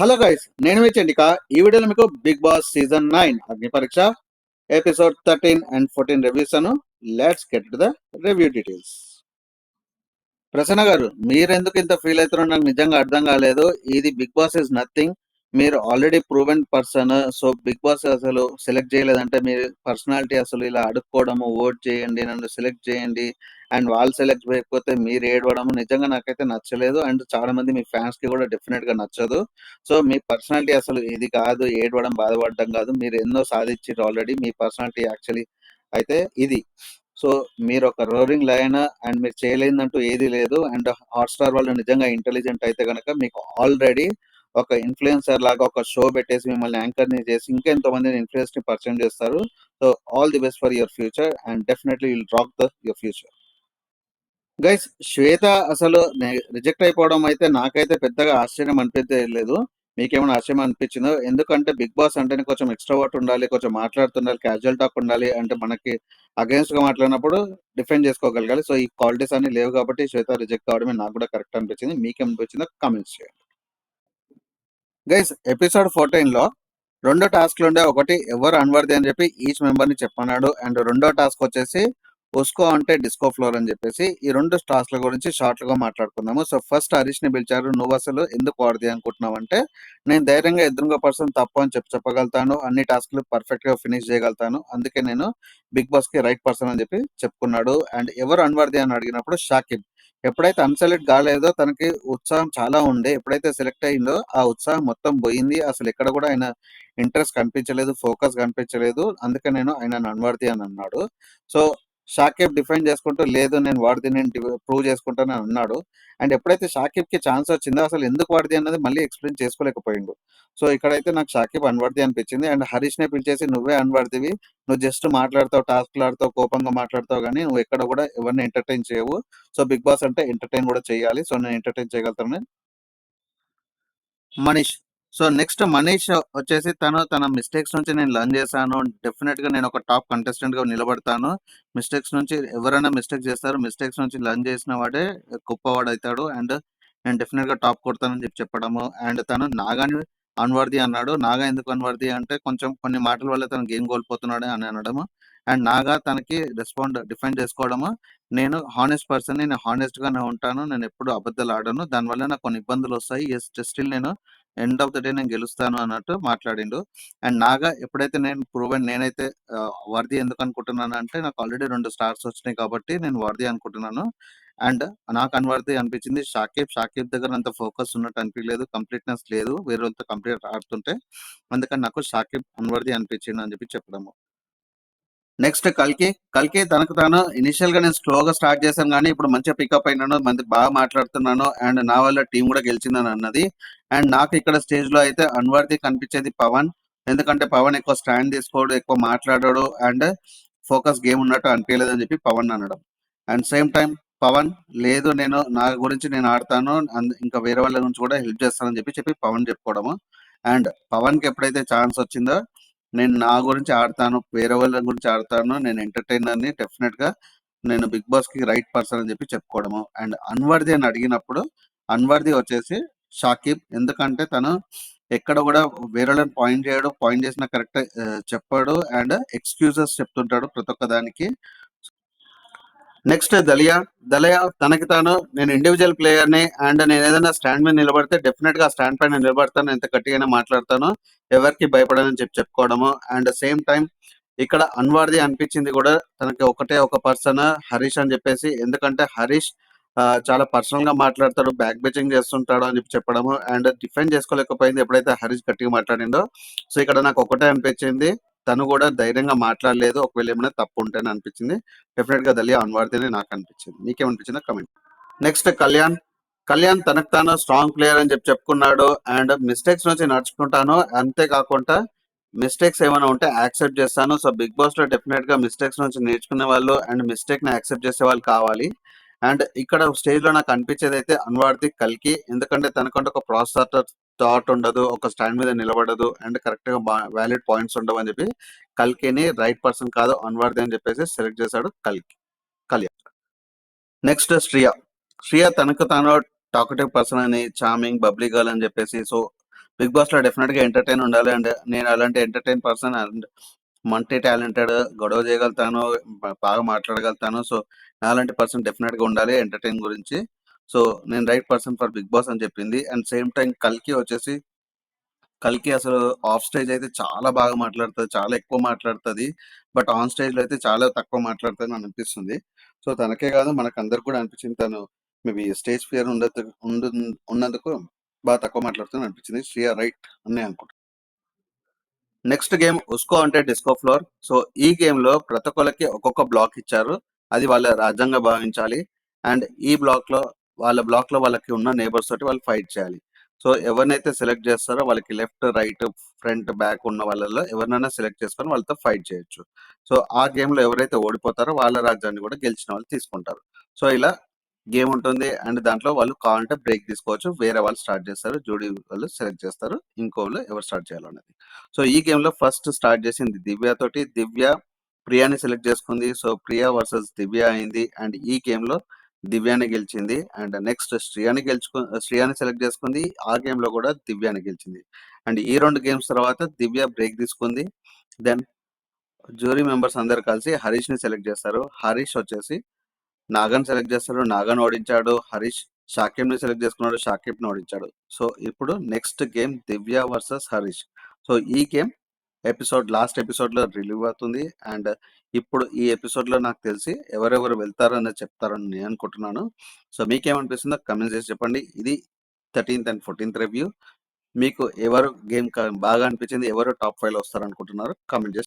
Hello guys నేను చండిక. ఈ వీడియోలో మీకు big boss season nine Agni Pariksha episode thirteen and fourteen reviews Anu. Let's get to the review details Prasanna garu మీరెందుకు ఇంత feel అవుతున్నారో నాకు నిజంగా అర్థం కాలేదు. ఇది బిగ్ బాస్ ఇస్ నథింగ్ మీరు already proven person so Bigg Boss అసలు సెలెక్ట్ చేయలేదంటే మీ పర్సనాలిటీ అసలు ఇలా అడుక్కోవడము ఓట్ చేయండి నన్ను సెలెక్ట్ చేయండి అండ్ వాళ్ళు సెలెక్ట్ చేయకపోతే మీరు ఏడవడము నిజంగా నాకైతే నచ్చలేదు అండ్ చాలా మంది మీ ఫ్యాన్స్కి కూడా డెఫినెట్గా నచ్చదు. సో మీ పర్సనాలిటీ అసలు ఇది కాదు ఏడవడం బాధపడడం కాదు మీరు ఎన్నో సాధించారు ఆల్రెడీ మీ పర్సనాలిటీ యాక్చువల్లీ అయితే ఇది. సో మీరు ఒక రోరింగ్ లైన్ అండ్ మీరు చేయలేదంటూ ఏది లేదు అండ్ హాట్స్టార్ వాళ్ళు నిజంగా ఇంటెలిజెంట్ అయితే కనుక మీకు ఆల్రెడీ ఒక ఇన్ఫ్లుయెన్సర్ లాగా ఒక షో పెట్టేసి మిమ్మల్ని యాంకర్ని చేసి ఇంకెంతో మందిని ఇన్ఫ్లుయెన్స్ని పరిచయం చేస్తారు. So all the best for your future and definitely will rock the your future guys Shweta అసలు రిజెక్ట్ అయిపోవడం అయితే నాకైతే పెద్దగా ఆశ్చర్యం అనిపించలేదు మీకేమైనా ఆశ్చర్యం అనిపించిందో? ఎందుకంటే బిగ్ బాస్ అంటేనే కొంచెం ఎక్స్ట్రా వర్ట్ ఉండాలి కొంచెం మాట్లాడుతుండాలి క్యాజువల్ టాక్ ఉండాలి అంటే మనకి అగేన్స్ట్గా మాట్లాడినప్పుడు డిఫెండ్ చేసుకోగలగాలి. సో ఈ క్వాలిటీస్ అన్ని లేవు కాబట్టి శ్వేత రిజెక్ట్ కావడమే నాకు కూడా కరెక్ట్ అనిపించింది. మీకేమనిపించిందో కామెంట్స్ చేయండి. గైస్ ఎపిసోడ్ ఫోర్టీన్లో లో రెండో టాస్క్లు ఉండే ఒకటి ఎవరు అన్వర్ది అని చెప్పి ఈచ్ మెంబర్ని చెప్పన్నాడు. అండ్ రెండో టాస్క్ వచ్చేసి ఉస్కో అంటే డిస్కో ఫ్లోర్ అని చెప్పేసి ఈ రెండు టాస్క్ల గురించి షార్ట్గా మాట్లాడుకుందాము. సో ఫస్ట్ హరీష్ని పిలిచారు నువ్వు అసలు ఎందుకు వాడది అనుకుంటున్నావు అంటే నేను ధైర్యంగా ఎదురుగా పర్సన్ తప్పు అని చెప్పి చెప్పగలుగుతాను. అన్ని టాస్క్లు పర్ఫెక్ట్గా ఫినిష్ చేయగలుగుతాను. అందుకే నేను బిగ్ బాస్కి రైట్ పర్సన్ అని చెప్పి చెప్పుకున్నాడు. అండ్ ఎవరు అన్వర్ది అని అడిగినప్పుడు షాకిబ్. ఎప్పుడైతే అన్సెలెక్ట్ కాలేదో తనకి ఉత్సాహం చాలా ఉండే ఎప్పుడైతే సెలెక్ట్ అయిందో ఆ ఉత్సాహం మొత్తం పోయింది. అసలు ఎక్కడ కూడా ఆయన ఇంట్రెస్ట్ కనిపించలేదు ఫోకస్ కనిపించలేదు. అందుకే నేను ఆయన అన్వర్తి అని అన్నాడు. సో షాకిబ్ డిఫెండ్ చేసుకుంటూ లేదు నేను వాడిది నేను ప్రూవ్ చేసుకుంటానని అన్నాడు. అండ్ ఎప్పుడైతే షాకిబ్కి ఛాన్స్ వచ్చిందో అసలు ఎందుకు వాడిది అన్నది మళ్ళీ ఎక్స్ప్లెయిన్ చేసుకోలేకపోయిండు. సో ఇక్కడైతే నాకు షాకిబ్ అన్వర్ది అనిపించింది. అండ్ హరీష్ నే పిలిచేసి నువ్వే అన్వర్దివి. నువ్వు జస్ట్ మాట్లాడతావు టాస్క్లు ఆడతావు కోపంగా మాట్లాడతావు కానీ నువ్వు ఎక్కడ కూడా ఎవరిని ఎంటర్టైన్ చేయవు. సో బిగ్ బాస్ అంటే ఎంటర్టైన్ కూడా చేయాలి. సో నేను ఎంటర్టైన్ చేయగలుగుతాను. మనీష్ సో నెక్స్ట్ మనీష్ వచ్చేసి తను తన మిస్టేక్స్ నుంచి నేను లర్న్ చేశాను. డెఫినెట్గా నేను ఒక టాప్ కంటెస్టెంట్గా నిలబడతాను. మిస్టేక్స్ నుంచి ఎవరైనా మిస్టేక్ చేస్తారు. మిస్టేక్స్ నుంచి లర్న్ చేసిన వాడే గొప్పవాడు అవుతాడు. అండ్ నేను డెఫినెట్గా టాప్ కొడతానని చెప్పి చెప్పడము. అండ్ తను నాగాని అన్వర్ది అన్నాడు. నాగా ఎందుకు అన్వర్ది అంటే కొంచెం కొన్ని మాటల వల్ల తను గేమ్ కోల్పోతున్నాడు అని అనడము. అండ్ నాగా తనకి రెస్పాండ్ డిఫెండ్ చేసుకోవడము. నేను హానెస్ట్ పర్సన్ నేను హానెస్ట్ గానే ఉంటాను. నేను ఎప్పుడు అబద్ధాలు ఆడను. దానివల్ల నాకు కొన్ని ఇబ్బందులు వస్తాయి. ఎస్ స్టిల్ నేను ఎండ్ ఆఫ్ ద డే నేను గెలుస్తాను అన్నట్టు మాట్లాడిండు. అండ్ నాగా ఎప్పుడైతే నేను ప్రూవెన్ నేనైతే వర్ది ఎందుకు అనుకుంటున్నాను అంటే నాకు ఆల్రెడీ రెండు స్టార్స్ వచ్చినాయి కాబట్టి నేను వర్ది అనుకుంటున్నాను. అండ్ నాకు అన్వర్ది అనిపించింది. షాకిబ్ షాకిబ్ దగ్గర అంత ఫోకస్ ఉన్నట్టు అనిపించలేదు కంప్లీట్నెస్ లేదు వేరే వాళ్ళతో కంప్లీట్ ఆడుతుంటే. అందుకని నాకు షాకిబ్ అన్వర్ది అనిపించింది అని చెప్పి చెప్పడము. నెక్స్ట్ కల్కి కల్కి తనకు తాను ఇనిషియల్గా నేను స్లోగా స్టార్ట్ చేశాను కానీ ఇప్పుడు మంచిగా పికప్ అయినాను మంది బాగా మాట్లాడుతున్నాను అండ్ నా వల్ల టీం కూడా గెలిచిందని అన్నది. అండ్ నాకు ఇక్కడ స్టేజ్లో అయితే అన్వర్ది కనిపించేది పవన్. ఎందుకంటే పవన్ ఎక్కువ స్టాండ్ తీసుకోడు ఎక్కువ మాట్లాడాడు అండ్ ఫోకస్ గేమ్ ఉన్నట్టు అనిపించలేదు అని చెప్పి పవన్ అనడం. అండ్ సేమ్ టైం పవన్ లేదు నేను నా గురించి నేను ఆడతాను ఇంకా వేరే వాళ్ళ గురించి కూడా హెల్ప్ చేస్తానని చెప్పి చెప్పి పవన్ చెప్పుకోవడము. అండ్ పవన్కి ఎప్పుడైతే ఛాన్స్ వచ్చిందో నేను నా గురించి ఆడతాను వేరే వాళ్ళ గురించి ఆడతాను నేను ఎంటర్టైనర్ని డెఫినెట్గా నేను బిగ్ బాస్కి రైట్ పర్సన్ అని చెప్పి చెప్పుకోవడము. అండ్ అన్వర్ది అని అడిగినప్పుడు అన్వర్ది వచ్చేసి షాకిబ్. ఎందుకంటే తను ఎక్కడ కూడా వేరే పాయింట్ చేయడు పాయింట్ చేసిన కరెక్ట్ చెప్పాడు. అండ్ ఎక్స్క్యూజెస్ చెప్తుంటాడు ప్రతి ఒక్క దానికి. నెక్స్ట్ దలియా. దలియా తనకి తాను నేను ఇండివిజువల్ ప్లేయర్ని అండ్ నేను ఏదైనా స్టాండ్ మీద నిలబడితే డెఫినెట్గా స్టాండ్ పైన నిలబడతాను ఎంత గట్టిగానే మాట్లాడతాను ఎవరికి భయపడని చెప్పి చెప్పుకోవడము. అండ్ సేమ్ టైం ఇక్కడ అన్వార్ది అనిపించింది కూడా తనకి ఒకటే ఒక పర్సన్ హరీష్ అని చెప్పేసి. ఎందుకంటే హరీష్ చాలా పర్సనల్గా మాట్లాడతాడు బ్యాక్ బెచింగ్ చేస్తుంటాడు అని చెప్పి చెప్పడము. అండ్ డిఫెండ్ చేసుకోలేకపోయింది ఎప్పుడైతే హరీష్ గట్టిగా మాట్లాడిండో సో ఇక్కడ నాకు ఒకటే అనిపించింది. తను కూడా ధైర్యంగా మాట్లాడలేదు. ఒకవేళ ఏమైనా తప్పు ఉంటేనే అనిపించింది. డెఫినెట్గా దలియా అన్వార్తేనే నాకు అనిపించింది. మీకేమనిపించిందో కమెంట్ నెక్స్ట్ కళ్యాణ్. కళ్యాణ్ తనకు తాను స్ట్రాంగ్ ప్లేయర్ అని చెప్పి చెప్పుకున్నాడు. అండ్ మిస్టేక్స్ నుంచి నడుచుకుంటాను. అంతేకాకుండా మిస్టేక్స్ ఏమైనా ఉంటే యాక్సెప్ట్ చేస్తాను. సో బిగ్ బాస్లో డెఫినెట్గా మిస్టేక్స్ నుంచి నేర్చుకునే వాళ్ళు అండ్ మిస్టేక్ని యాక్సెప్ట్ చేసే వాళ్ళు కావాలి. అండ్ ఇక్కడ స్టేజ్లో నాకు అనిపించేది అయితే అన్వార్ది కల్కి ఎందుకంటే తనకంటే ఒక ప్రాసెసర్ థాట్ ఉండదు ఒక స్టాండ్ మీద నిలబడదు అండ్ కరెక్ట్గా వ్యాలిడ్ పాయింట్స్ ఉండవు అని చెప్పి కల్కిని రైట్ పర్సన్ కాదు అన్వార్ది అని చెప్పేసి సెలెక్ట్ చేశాడు కల్కి కళ్యాణ్ నెక్స్ట్ శ్రియ శ్రియ తనకు తాను టాకటివ్ పర్సన్ అని చామింగ్ బబ్లీ గర్ల్ అని చెప్పేసి సో బిగ్ బాస్లో డెఫినెట్గా ఎంటర్‌టైన్ ఉండాలి. అండ్ నేను అలాంటి entertain person and multi talented గొడవ చేయగలుగుతాను. బాగా మాట్లాడగలుగుతాను. సో, నాలాంటి పర్సన్ డెఫినిట్‌గా ఉండాలి ఎంటర్‌టైన్ గురించి. సో, నేను right person for Bigg Boss అని చెప్పింది. అండ్ సేమ్ టైం కల్కి వచ్చేసి కల్కి అసలు ఆఫ్ స్టేజ్ అయితే చాలా బాగా మాట్లాడుతుంది చాలా ఎక్కువ మాట్లాడుతుంది బట్ ఆన్ స్టేజ్‌లో అయితే చాలా తక్కువ మాట్లాడుతదని అనిపిస్తుంది. సో, తనకే కాదు మనకు అందరికి కూడా అనిపించింది తను మేబీ స్టేజ్ ఫియర్ ఉండ ఉన్నందుకు బాగా తక్కువ మాట్లాడుతుంది అనిపించింది. శ్రియ రైట్ అని అనుకుంటున్నాను నెక్స్ట్ గేమ్ ఉస్కో అంటే డిస్కో ఫ్లోర్. సో, ఈ గేమ్‌లో ప్రతి ఒక్కళ్ళకి ఒక్కొక్క బ్లాక్ ఇచ్చారు. అది వాళ్ళ రాజ్యంగా భావించాలి. అండ్ ఈ బ్లాక్‌లో వాళ్ళ బ్లాక్‌లో వాళ్ళకి ఉన్న నేబర్స్ తోటి వాళ్ళు ఫైట్ చేయాలి. సో, ఎవరినైతే సెలెక్ట్ చేస్తారో వాళ్ళకి లెఫ్ట్, రైట్, ఫ్రంట్, బ్యాక్ ఉన్న వాళ్ళలో ఎవరినైనా సెలెక్ట్ చేసుకొని వాళ్ళతో ఫైట్ చేయొచ్చు. సో, ఆ గేమ్‌లో ఎవరైతే ఓడిపోతారో వాళ్ళ రాజ్యాన్ని కూడా గెలిచిన వాళ్ళు తీసుకుంటారు. సో, ఇలా గేమ్ ఉంటుంది. అండ్ దాంట్లో వాళ్ళు కావాలంటే బ్రేక్ తీసుకోవచ్చు. వేరే వాళ్ళు స్టార్ట్ చేస్తారు. జూడీ వాళ్ళు సెలెక్ట్ చేస్తారు. ఇంకోళ్ళు ఎవరు స్టార్ట్ చేయాలనేది. సో, ఈ గేమ్‌లో ఫస్ట్ స్టార్ట్ చేసింది దివ్య తోటి. దివ్య ప్రియాని సెలెక్ట్ చేసుకుంది. సో, ప్రియా వర్సెస్ దివ్య అయింది. అండ్ ఈ గేమ్‌లో దివ్యాని గెలిచింది. అండ్ నెక్స్ట్ శ్రియాని గెలుచుకు శ్రియాని సెలెక్ట్ చేసుకుంది. ఆ గేమ్‌లో కూడా దివ్యాని గెలిచింది. అండ్ ఈ రెండు గేమ్స్ తర్వాత దివ్య బ్రేక్ తీసుకుంది. దెన్ జ్యూరీ మెంబర్స్ అందరు కలిసి హరీష్‌ని సెలెక్ట్ చేస్తారు. హరీష్ వచ్చేసి నాగన్ సెలెక్ట్ చేస్తాడు నాగన్ ఓడించాడు. హరీష్ షాకిబ్‌ని సెలెక్ట్ చేసుకున్నాడు. షాకిబ్‌ని ఓడించాడు. సో, ఇప్పుడు next game Divya versus Harish. So, ఈ గేమ్ ఎపిసోడ్ లాస్ట్ ఎపిసోడ్‌లో రిలీవ్ అవుతుంది. అండ్ ఇప్పుడు ఈ ఎపిసోడ్‌లో నాకు తెలిసి ఎవరెవరు వెళ్తారని చెప్తారని నేను అనుకుంటున్నాను. సో, మీకేమనిపిస్తుందో కమెంట్ చేసి చెప్పండి. ఇది 13థ్ అండ్ 14థ్ రివ్యూ. మీకు ఎవరు గేమ్ బాగా అనిపించింది? ఎవరు టాప్ ఫైల్ వస్తారు అనుకుంటున్నారు కామెంట్ చేసి